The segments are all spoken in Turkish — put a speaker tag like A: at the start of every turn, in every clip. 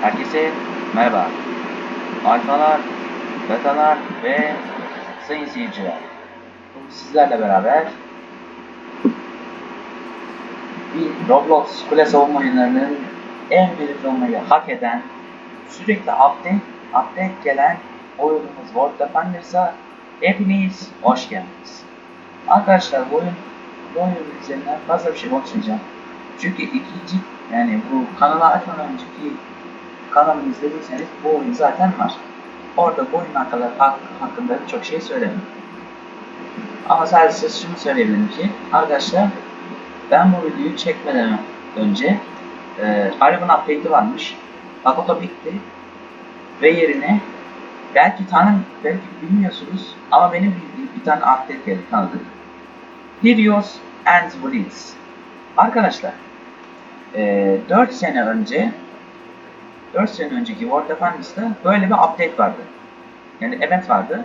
A: Herkese merhaba. Alfalar, betalar ve sayın seyirciler. Sizlerle beraber bir Roblox kule savunma oyunlarının en birinci olmayı hak eden, sürekli update, update gelen oyunumuz World Defenders'a hepiniz hoş geldiniz. Arkadaşlar bu oyun, bu oyun üzerinden fazla bir şey konuşmayacağım. Çünkü ikinci yani bu kanala açmadan önceki kanalımı izlediyseniz bu oyun zaten var. Orada bu oyun hakkında, hak- hakkında birçok şey söyledim. Ama sadece şunu söyleyebilirim ki arkadaşlar ben bu videoyu çekmeden önce e, Haribo'nun update'i varmış. Bak o da bitti. Ve yerine belki tanım, belki bilmiyorsunuz ama benim bildiğim bir tane update geldi tanıdık. Helios and Blitz. Arkadaşlar e, 4 sene önce 4 sene önceki World of böyle bir update vardı. Yani event vardı.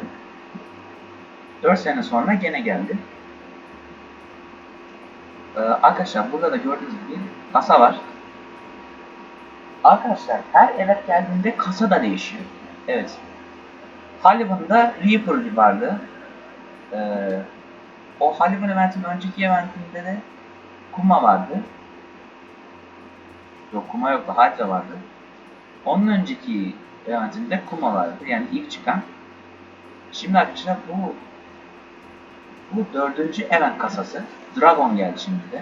A: 4 sene sonra gene geldi. Ee, arkadaşlar burada da gördüğünüz gibi kasa var. Arkadaşlar her event geldiğinde kasa da değişiyor. Evet. Hallivan'da Reaper vardı. Ee, o Hallivan eventin önceki eventinde de Kuma vardı. Yok Kuma yoktu. Hydra vardı. Onun önceki eventinde Kuma vardı. Yani ilk çıkan. Şimdi arkadaşlar bu bu dördüncü event kasası. Dragon geldi şimdi de.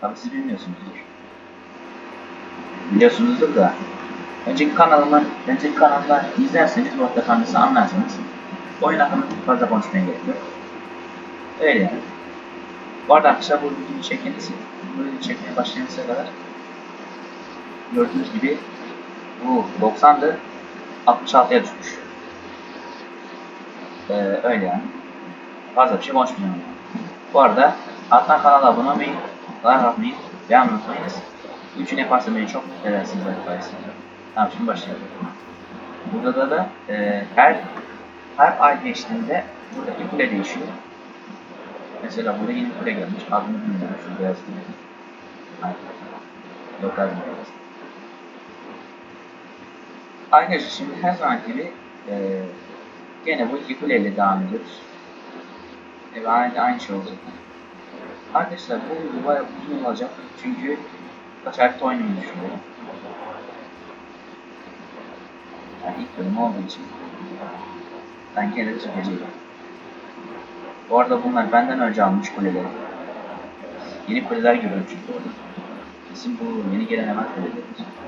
A: Tabi siz bilmiyorsunuzdur. Biliyorsunuzdur da. Önceki kanalımı, önceki kanalda izlerseniz bu arada kendisi anlarsınız. Oyun hakkında fazla konuşmaya gerek yok. Öyle yani. Bu arada arkadaşlar bu videoyu çekiniz. Bu videoyu çekmeye başlayınca kadar gördüğünüz gibi bu 90'dı 66'ya düşmüş. Ee, öyle yani. Fazla bir şey konuşmayacağım. Bu arada alttan kanala abone olmayı, like atmayı, beğenmeyi unutmayınız. Üçünü yaparsa beni çok mutlu edersiniz arkadaşlar. Tamam şimdi başlayalım. Burada da, da e, her her ay geçtiğinde buradaki kule değişiyor. Mesela burada yeni kule gelmiş. Adını bilmiyorum. Şu beyaz kule. Hayır. Bir beyaz. Arkadaşlar şimdi her zaman gibi e, gene bu iki kuleyle devam ediyoruz. E, aynı, aynı şey olacak. Arkadaşlar bu bayağı uzun olacak çünkü kaç harita oynamayı düşünüyorum. Yani ilk bölüm olduğu için ben gene de. Bu arada bunlar benden önce almış kuleleri. Yeni kuleler görüyorum çünkü orada. Kesin bu yeni gelen hemen kuleleri.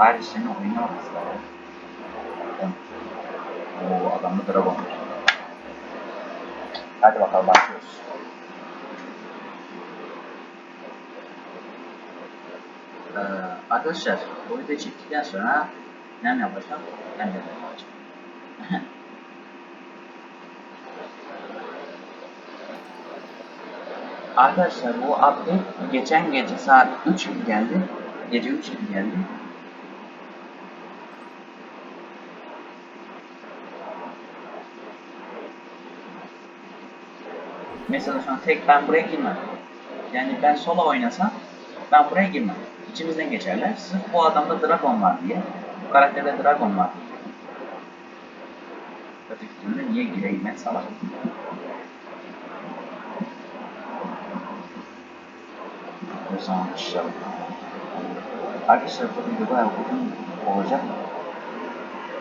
A: Kardeşlerini oyuna atmışlar ya. Oo adamda dragon var. Hadi bakalım başlıyoruz. Ee, arkadaşlar bu videoyu çektikten sonra ne yapacağım? Ben de yapacağım. Arkadaşlar bu update geçen gece saat 3 gibi geldi. Gece 3 gibi geldi. Mesela şu an tek ben buraya girmem. Yani ben solo oynasam ben buraya girmem. İçimizden geçerler. Sırf bu adamda Dragon var diye. Bu karakterde Dragon var diye. Kötü fikrimde niye gireyim ben salak. O zaman başlayalım. Arkadaşlar bu video bayağı uzun olacak.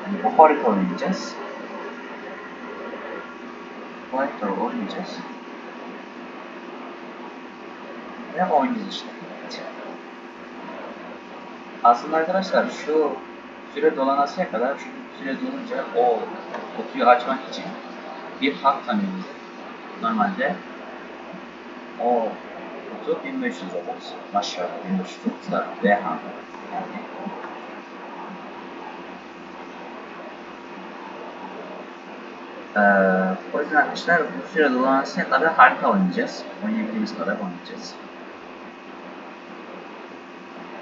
A: Yani bu harita oynayacağız. Bu harita oynayacağız. Ve oynayacağız işte. Aslında arkadaşlar şu süre dolanasıya kadar şu süre dolunca o kutuyu açmak için bir hak tanıyoruz. Normalde o kutu 1500 olur. 1500 olursa V hak. Yani Ee, o yüzden arkadaşlar bu süre dolanasıya kadar harita oynayacağız. Oynayabildiğimiz kadar oynayacağız.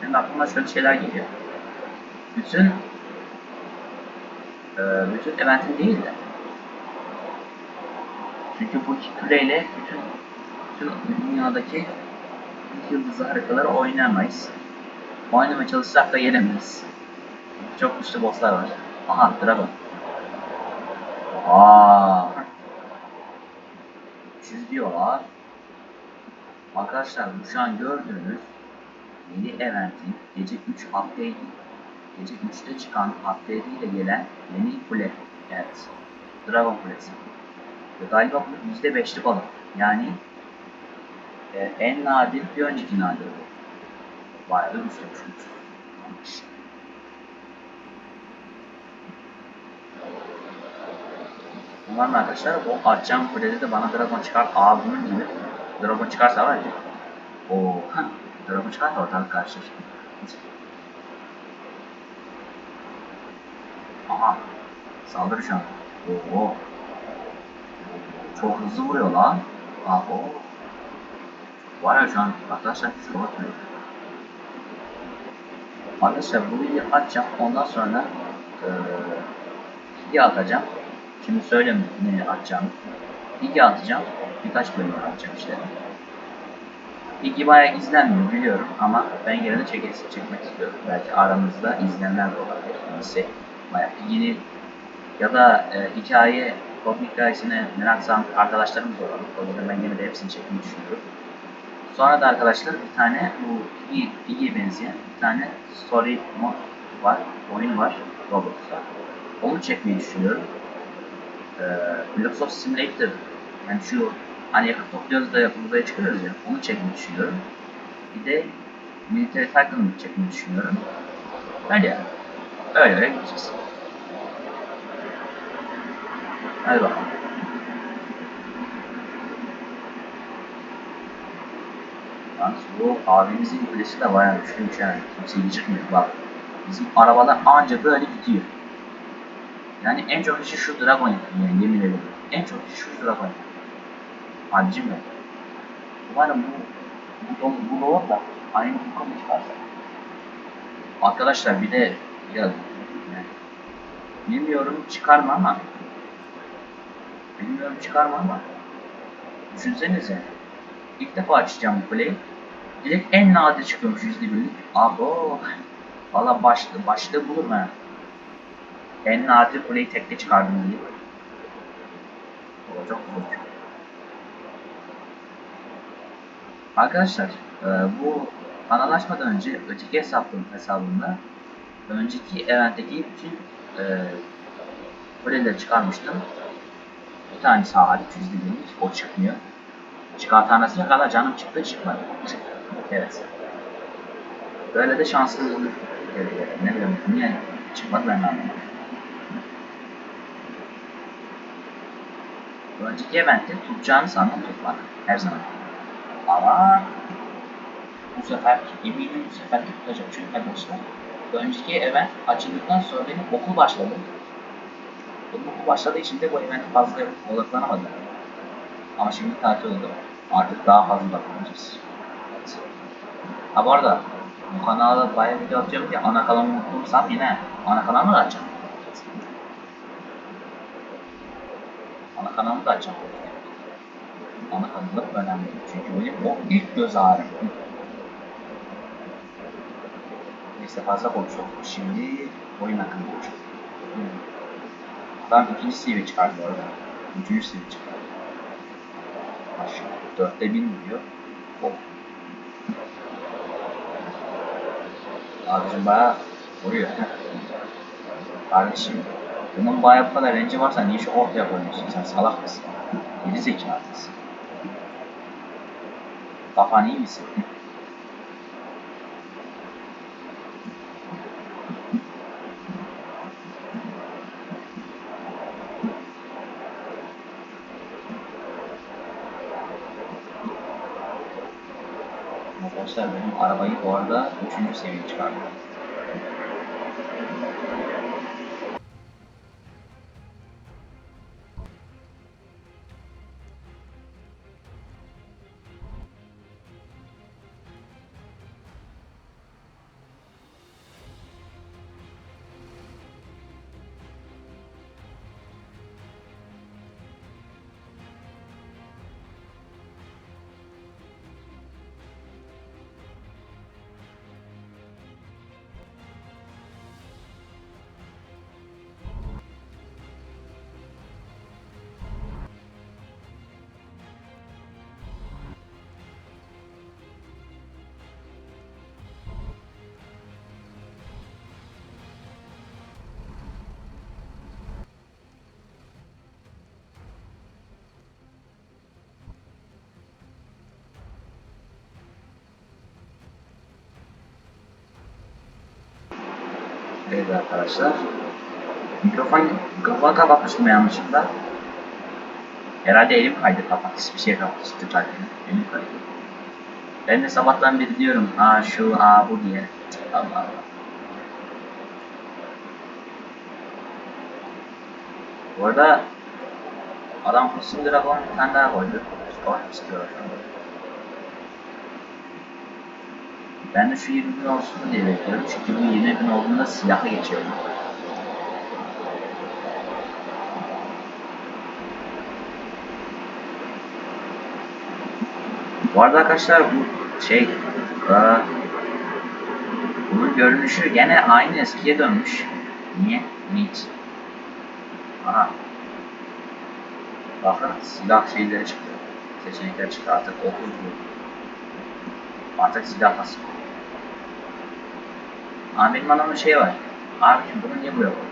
A: Benim aklıma şöyle şeyler geliyor. Bütün e, bütün eventin değil de çünkü bu küreyle bütün bütün dünyadaki yıldızlı haritaları oynayamayız. Oynamaya çalışsak da yenemeyiz. çok güçlü bosslar var. Aha Dragon. Aa. Siz diyorlar. Arkadaşlar şu an gördüğünüz yeni eventin gece 3 update'i gece 3'te çıkan update ile gelen yeni kule. Evet. Dragon Kulesi. Ve galiba bu %5'li balık. Yani e, en nadir bir önceki nadir bu. Bayağı da güçlüymüş. Umarım arkadaşlar o atacağım kulede de bana dragon çıkar ağzının gibi. Dragon çıkarsa var ya. Oo, dragon çıkarsa ortalık karışır. Aha. Saldırı şu an. Oo. Çok hızlı vuruyor lan. O. Var ya şu an arkadaşlar kusura bakmayın. Arkadaşlar bu videoyu açacağım. Ondan sonra video atacağım. Şimdi söyleyeyim ne atacağım. Video atacağım. Birkaç bölüm atacağım işte. İlgi bayağı izlenmiyor biliyorum ama ben yine de çekmek istiyorum. Belki aramızda izleyenler de olabilir. Kimisi bayağı ilgili ya da e, hikaye, komik hikayesine merak salan arkadaşlarımız da olabilir. O yüzden ben yine de hepsini çekmeyi düşünüyorum. Sonra da arkadaşlar bir tane bu iyi benzeyen bir tane story mod var, oyun var Roblox'ta. Onu çekmeyi düşünüyorum. Ee, of Simulator yani şu hani yakıt topluyoruz da uzaya çıkıyoruz ya onu çekmeyi düşünüyorum. Bir de Military Tycoon'u çekmeyi düşünüyorum. Öyle yani. Öyle öyle gideceğiz. Hadi bakalım. Yalnız bu abimizin kulesi de bayağı güçlüymüş yani. Kimse çıkmıyor bak. Bizim arabalar anca böyle gidiyor. Yani en çok işi şu Dragon yapıyor yani yemin ederim. En çok işi şu Dragon yapıyor. Hancım ya. Umarım bu bu, bu, olur da aynı bu konu çıkarsa. Arkadaşlar bir de ya bilmiyorum çıkar mı ama bilmiyorum çıkar mı ama düşünsenize ilk defa açacağım bu play'i direkt en nadir çıkıyormuş yüzde birlik. Abo valla başlığı başlığı bulur ha. En nadir kuleyi tekte çıkardım diye. O çok arkadaşlar e, bu kanalaşmadan önce öteki hesabım hesabımda önceki eventteki bütün e, kuleleri çıkarmıştım bir tanesi hariç yüzde birlik o çıkmıyor Çıkartanasına kadar canım çıktı çıkmadı. Evet. Böyle de şanssızlık geliyor. Ne bileyim niye çıkmadı ben anlamadım. Önceki eventte tutacağını sandım tutmadı. Her zaman. Ama bu sefer eminim bu sefer tutacak. Çünkü arkadaşlar önceki event açıldıktan sonra benim okul başladı. Benim okul başladığı için de bu evente fazla odaklanamadım. Ama şimdi tatil oldu. Artık daha fazla bakacağız. Evet. Ha bu arada bu kanala bayağı video atıyorum ki ana kanalımı unutursam yine ana kanalımı da açacağım. Ana kanalımı da açacağım. Ana kanalım önemli. Çünkü benim o ilk göz ağrım. Neyse fazla konuşalım. Şimdi oyun hakkında konuşalım. Ben ikinci seviye çıkardım bu. Üçüncü seviye çıkardım. Maşallah. Dörtte bin diyor. Oh. Abicim bayağı vuruyor. Kardeşim bunun bayağı bu kadar renci varsa niye şu ortaya koyuyorsun sen salak mısın? Geri zekalısın. Kafan iyi misin? Arkadaşlar benim arabayı bu arada 3. seviyeye çıkardım. Evet arkadaşlar. Mikrofon, mikrofonu kapatmışım yanlışlıkla. Herhalde elim kaydı kapat. Hiçbir şey kapatmış tıklarken. Elim kaydı. Ben de sabahtan beri diyorum ha şu ha bu diye. Allah Allah. Bu arada adam Hüsnü Dragon bir tane daha koydu. Savaş istiyorlar şu anda. Ben de şu 20 bin olsun diye bekliyorum. Çünkü bu 20 bin olduğunda silahı geçiyorum. Bu arada arkadaşlar bu şey eee, bunun görünüşü gene aynı eskiye dönmüş. Niye? Niçin? Aha. Bakın silah şeyleri çıktı. Seçenekler çıktı artık 30 bu. Artık silah nasıl? Ama benim anlamda şey var. Abicim bunu niye buraya koydun?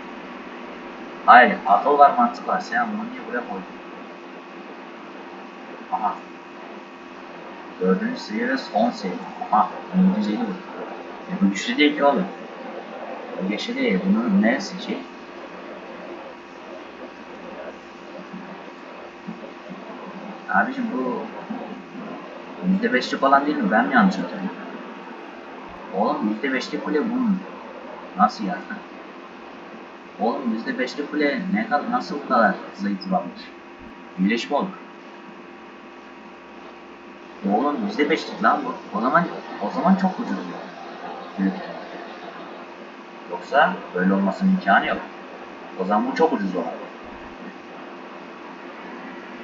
A: Hayır, akıl var mantık var. Sen bunu niye buraya koydun? Aha. Dördüncü seviye ve son seviye. Aha, İngilizceyi bu. E, bu güçlü değil ki oğlum. Bu güçlü değil. Bunun neresi şey? Abicim bu yüzde beşlik olan değil mi? Ben mi yanlış hatırlıyorum? Oğlum yüzde beşlik kule bunun. Nasıl ya? Oğlum yüzde beşlik kule ne kadar nasıl bu kadar zayıflamış? Birleşme olur. Oğlum yüzde beşlik lan bu. O zaman o zaman çok ucuz. Büyük. Yoksa böyle olmasının imkanı yok. O zaman bu çok ucuz olan.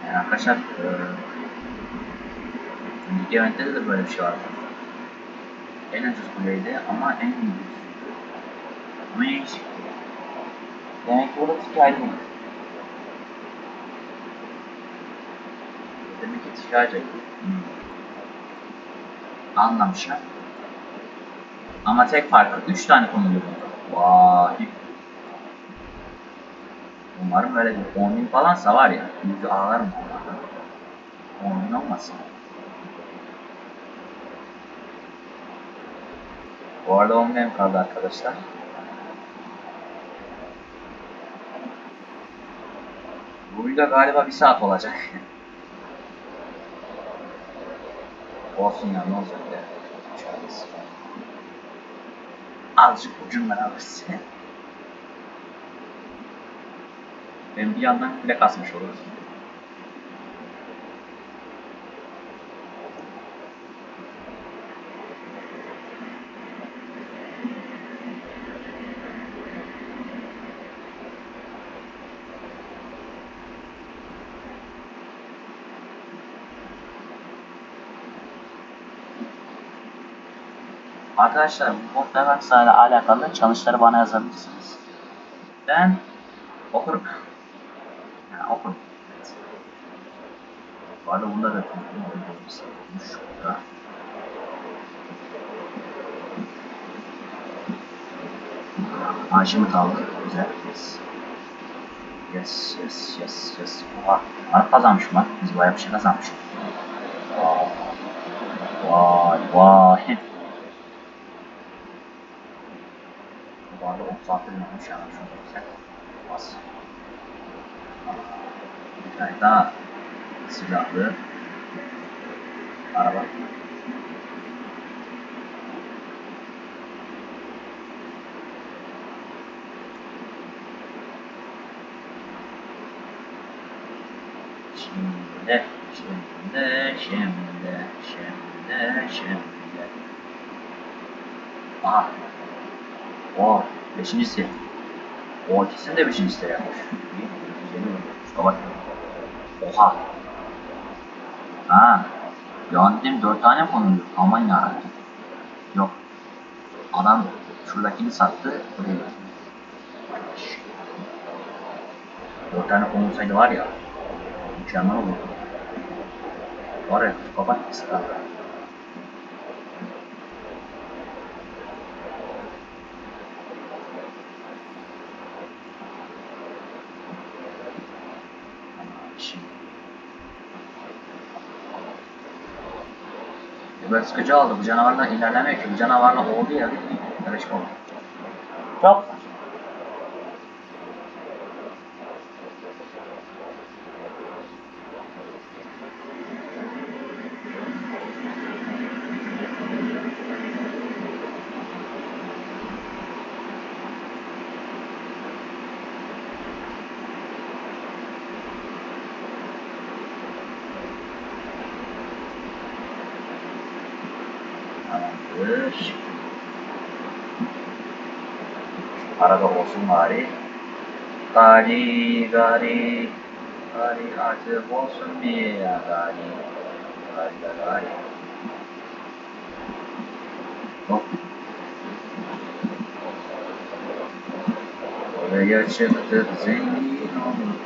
A: Yani arkadaşlar eee önceki eventte de böyle bir şey vardı. En ucuz kuleydi ama en. Ama en iyi. Demek ki burada ticari değil. Demek ki ticari. Hmm. Anlamışlar. Ama tek farkı 3 tane konuluyor bunda. Vay. Umarım öyle bir 10 bin falansa var ya. Yüzü ağlarım. 10 bin olmasın. Bu arada 10 bin kaldı arkadaşlar. Bu video galiba bir saat olacak. Olsun ya ne olacak ya. Azıcık ucundan alırız. Hem bir yandan bile kasmış oluruz. Arkadaşlar bu Voxdavax'a ile alakalı challenge'ları bana yazabilirsiniz. Ben okurum. Yani okurum. Evet. Bu arada bunda da olmuş. Burada. Haşim kaldı. Güzel. Yes. Yes, yes, yes, yes. Oha. Mark kazanmışım lan. Biz bayağı bir şey kazanmışız. Vay. Vay, vay. Bu arada 10 saattir yanlış yani şunu güzel. Bas. Bir tane daha silahlı araba. Şimdi, şimdi, şimdi, şimdi, şimdi. Aha. O, beşinci seviye. O ikisini de beşinci seviye yapmış. Bak. Oha. Ha. Ya dedim dört tane konuluyor. Aman yarabbim. Yok. Adam şuradakini sattı. Buraya. Dört tane konulsaydı var ya. Mükemmel olurdu. Var ya kapat sıra. Şimdi. Böyle sıkıcı oldu. Bu canavarla ilerlemiyor ki. Bu canavarla oldu ya. Karışma oldu. Çok saçma. Tamamdır. Arada olsun bari. Gari gari gari artık olsun bir ya gari. Gari gari. Hop. Oraya çıktık zengin olduk.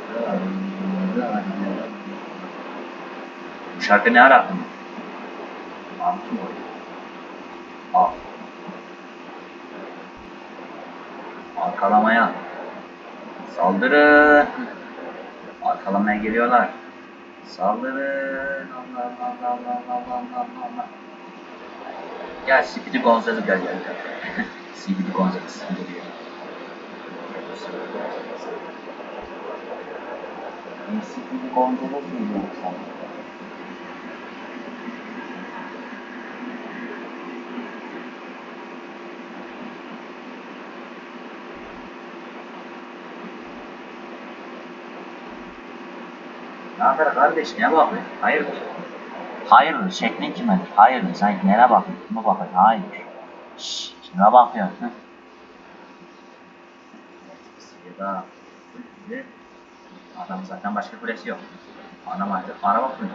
A: Bu şarkı ne ara mu? Al. Arkalamaya. Saldırın. Arkalamaya geliyorlar. Saldırın. Allah Allah Allah Allah Allah Allah Allah. Gel Speedy Gonzales gel gel gel. Speedy Gonzales geliyor. Speedy Gonzales geliyor. Haber kardeş? Ne bakıyorsun? Hayırdır? Hayırdır? Şeklin kime? Hayırdır? Sen nereye bakıyorsun? Kime bakıyorsun? Hayır. Şşş, kime bakıyorsun? Hı? Ya Adam zaten başka kulesi yok. Adam artık araba kuruyor.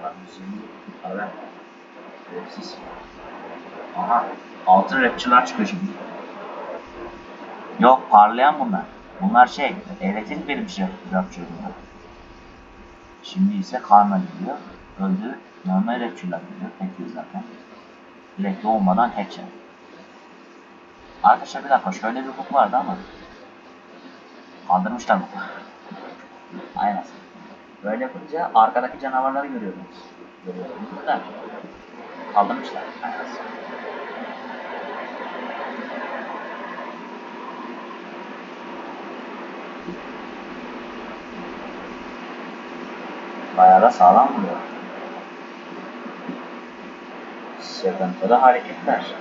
A: Adam müziğini ara. Rapsiz. Aha. Altın rapçiler çıkıyor şimdi. Yok parlayan bunlar. Bunlar şey, elektrik verilmiş rapçiler bunlar. Şimdi ise karma geliyor. Öldü. Normal rapçiler geliyor. Tek zaten. Direkt olmadan headshot. Arkadaşlar bir dakika şöyle bir hukuk vardı ama kaldırmışlar bu. Aynen. Böyle yapınca arkadaki canavarları görüyorsunuz. Görüyorsunuz da kaldırmışlar. Aynen. Bayağı da sağlam vuruyor. Sıkıntılı hareketler.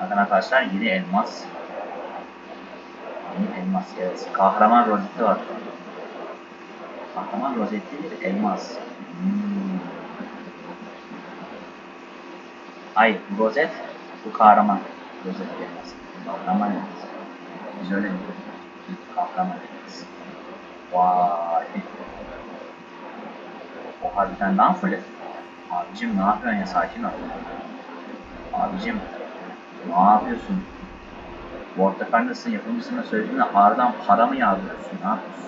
A: Bakın arkadaşlar yeni elmas. Yeni elmas evet. Kahraman rozeti var. Kahraman rozeti bir elmas. Hmm. Ay rozet bu kahraman. Rozet elmas. Kahraman elmas. Biz öyle. Kahraman elmas. Vay. O harbiden daha full. Abicim ne yapıyorsun ya sakin ol. Abicim ne yapıyorsun? World of Warcraft'ın yapımcısına söylediğinde harbiden para mı yağdırıyorsun? Ne yapıyorsun?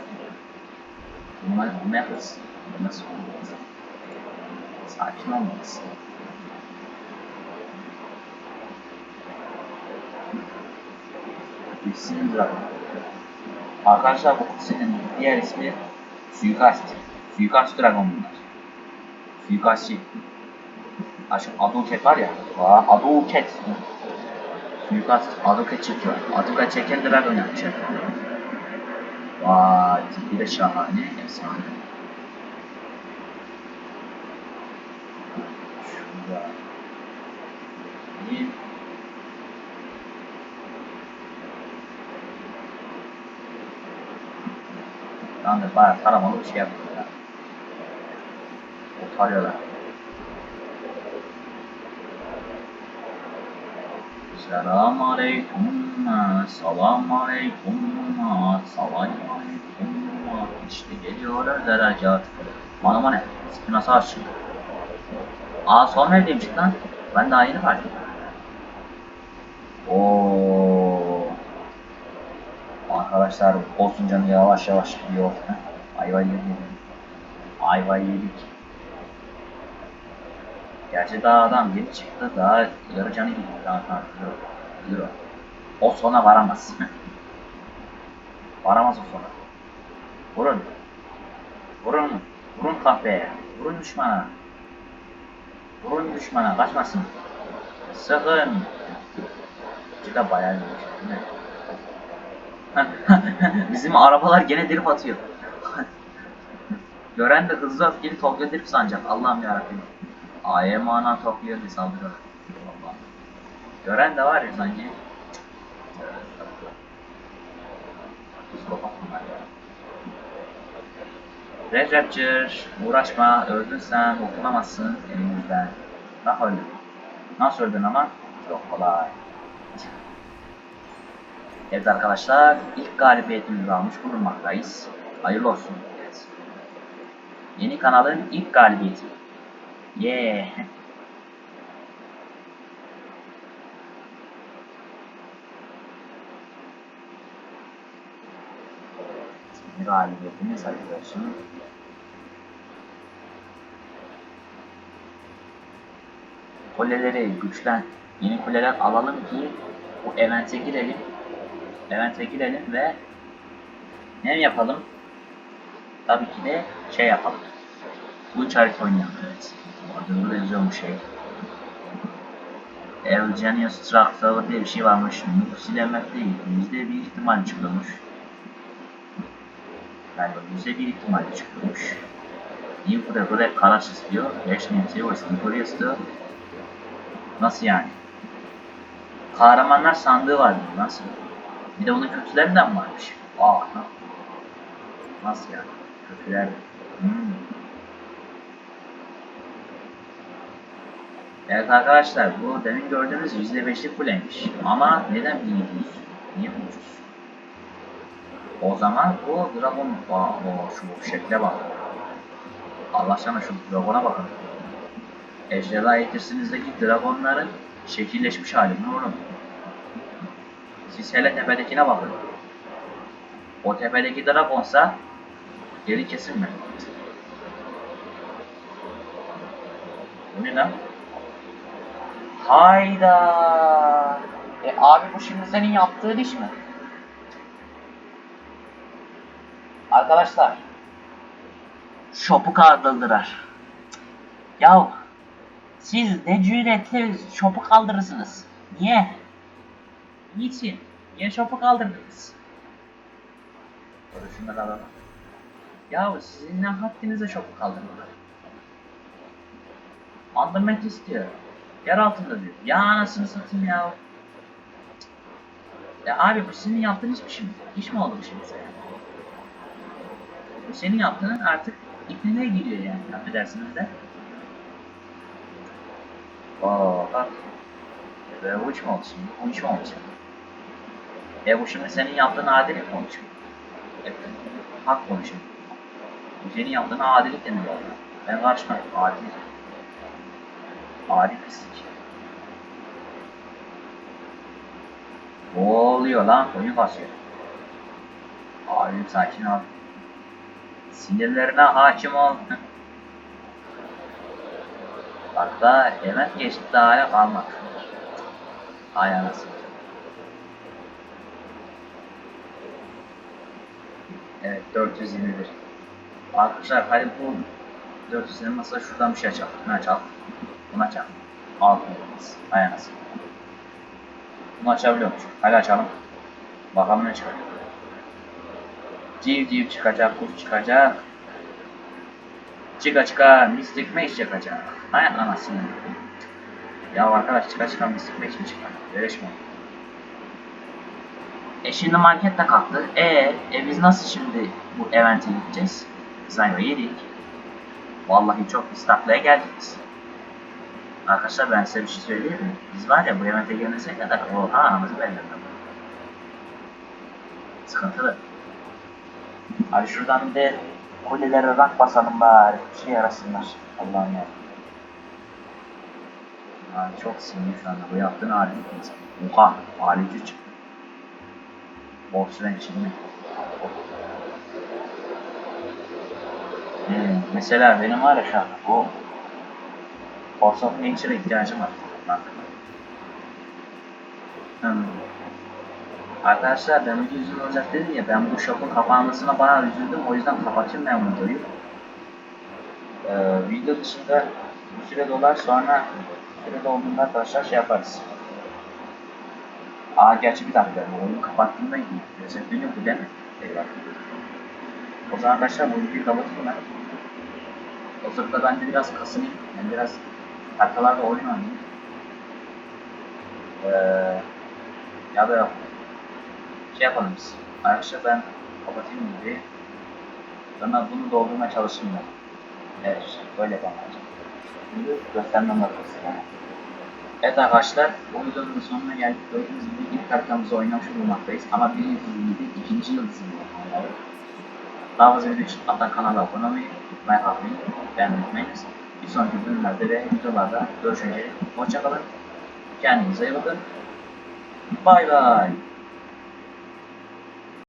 A: Bunu, bunu yaparsın. Bu nasıl olmaz? Sakin olmalısın. Bilsin Dragon. Arkadaşlar bu kutsenin diğer ismi Suikast. Suikast Dragon bunlar. Suikastçı. Aşk Aduket var ya. Aa, Aduket. Suikast Aduket çekiyor. Aduket çeken Dragon yapacak. Vay tipi de şahane. Efsane. Şurada. İyi. Yalnız bayağı taramalı bir şey yapıyor ya. Otarıyorlar. Selam aleyküm, salam aleyküm, salam aleyküm. İşte geliyor özel harekat. Bana bana nasıl açtın? Aa son evdeymiş lan. Ben daha yeni fark ettim. Oo. Arkadaşlar olsun canı yavaş yavaş gidiyor. Ayva yedik. Ayva yedik. Gerçi daha adam yeni çıktı daha yarı canı. Daha daha yürü. Yürü. O sona varamaz. varamaz o sona. Vurun. Vurun. Vurun kahveye. Vurun düşmana. Vurun düşmana. Kaçmasın. Sakın. Bu da bayağı değil mi? Bizim arabalar gene drift atıyor. Gören de hızlı öfkeli Tokyo Drift sanacak. Allah'ım yarabbim. A'ya mana diye saldırıyor. Vallahi. Gören de var ya sanki. Psikopat bunlar. Red Rapture, uğraşma, öldün sen, okunamazsın elimizden. Bak öldün. Nasıl öldün ama? Çok kolay. Evet arkadaşlar, ilk galibiyetimizi almış bulunmaktayız. Hayırlı olsun. Yeni kanalın ilk galibiyeti. Yeah. Galibiyetimiz arkadaşlar. Kuleleri güçlen, yeni kuleler alalım ki bu event'e girelim. Event'e girelim ve ne yapalım? Tabii ki de şey yapalım. Bu harita oynayalım evet. Orada da yazıyor bu şey. El Genius Structure diye bir şey varmış. Nüfus değil. Yüzde bir ihtimal çıkıyormuş. Yani yüzde bir ihtimal çıkıyormuş. Burada böyle karaç istiyor? Beş niyeti o istiyor. Nasıl yani? Kahramanlar sandığı var bunun, nasıl? Bir de onun kötülerinden varmış? Aa, nasıl yani? Kötüler. Hmm. Evet arkadaşlar bu demin gördüğünüz %5'lik kuleymiş. Ama neden 1700? Niye ucuz? O zaman bu Dragon... O, şu şekle bak. Allah aşkına şu Dragon'a bakın. Ejderha Eğitirsiniz'deki Dragonların şekilleşmiş hali. Ne oğlum? Siz hele tepedekine bakın. O tepedeki Dragon'sa geri kesilme. Bu ne lan? Hayda. E abi bu şimdi senin yaptığın iş mi? Arkadaşlar. Şopu kaldırdılar. Ya siz ne cüretle şopu kaldırırsınız? Niye? Niçin? Niye şopu kaldırdınız? Şunları alalım. Ya sizin ne haddinize şopu kaldırdılar? Andırmak istiyor. Yer altında diyor. Ya anasını satayım ya. Ya abi bu senin yaptığın mi şimdi? İş mi oldu şimdi sana? Bu senin yaptığın artık ipine giriyor yani. Affedersiniz de. Oo bak. E bu iş mi oldu şimdi? Bu iş mi oldu şimdi? E bu şimdi senin yaptığın adilik mi oldu şimdi? E, hak konuşuyor. Bu senin yaptığın adilik denir ya. Ben karışmam. Adilik. Pislik. Ne oluyor lan? Koyun basıyor. Abi sakin ol. Sinirlerine hakim ol. Hatta hemen geçti daha hala kalmadı. Ay anasını. Evet 421. Arkadaşlar hadi bu 420 masa şuradan bir şey açalım. Ne açalım? Bunu açalım. Altın elimiz. Ay anasını. Bunu açabiliyor musun? Hadi açalım. Bakalım ne çıkacak. Civ çıkacak, kuş çıkacak. Çıka çıka Mystic Mage çıkacak. Hay. Ya arkadaş çıka çıka Mystic Mage mi çıkar? Mi? E şimdi market de kalktı. E, e biz nasıl şimdi bu event'e gideceğiz? Zayo yedik. Vallahi çok biz taklaya geldik biz. Arkadaşlar ben size bir şey söyleyeyim mi? Biz var ya bu event'e gelmesek kadar oha anamızı belirledim. Sıkıntılı. Hadi şuradan bir de kulelere rank basalım bari. Şey yarasınlar. Allah'ım ya. Abi çok sinirli şu anda. Bu yaptığın hali. Oha. Halici çıktı. Boksren çizme. Hmm, mesela benim var ya şu an bu Force of Nature'a ihtiyacım var. Bak. Hmm. Arkadaşlar ben uzun olacak dedim ya ben bu shop'un kapanmasına bayağı üzüldüm o yüzden kapatayım ben videoyu. Ee, video dışında bir süre dolar sonra sürede olduğunda arkadaşlar şey yaparız. Aa gerçi bir dakika oyunu kapattığımda. Resetleniyor bu değil mi? Eyvah. O zaman arkadaşlar bu videoyu kapatayım ben. O sırada ben de biraz kasınayım. Yani biraz haritalarla oyun oynayayım. Ee, ya da şey yapalım biz. Arkadaşlar ben kapatayım videoyu. Sonra bunu doldurmaya çalışayım ben. Evet böyle yapalım. Şimdi göstermem lazım. Evet arkadaşlar, bu videonun sonuna geldik. Gördüğünüz gibi ilk haritamızı oynamış bulunmaktayız. Ama bir yıldızın ikinci yıldızın var. Daha fazla video için hatta kanala abone olmayı, like atmayı, beğenmeyi unutmayınız. Bir sonraki bölümlerde ve videolarda üzere. Hoşçakalın. Kendinize iyi bakın. Bay bay.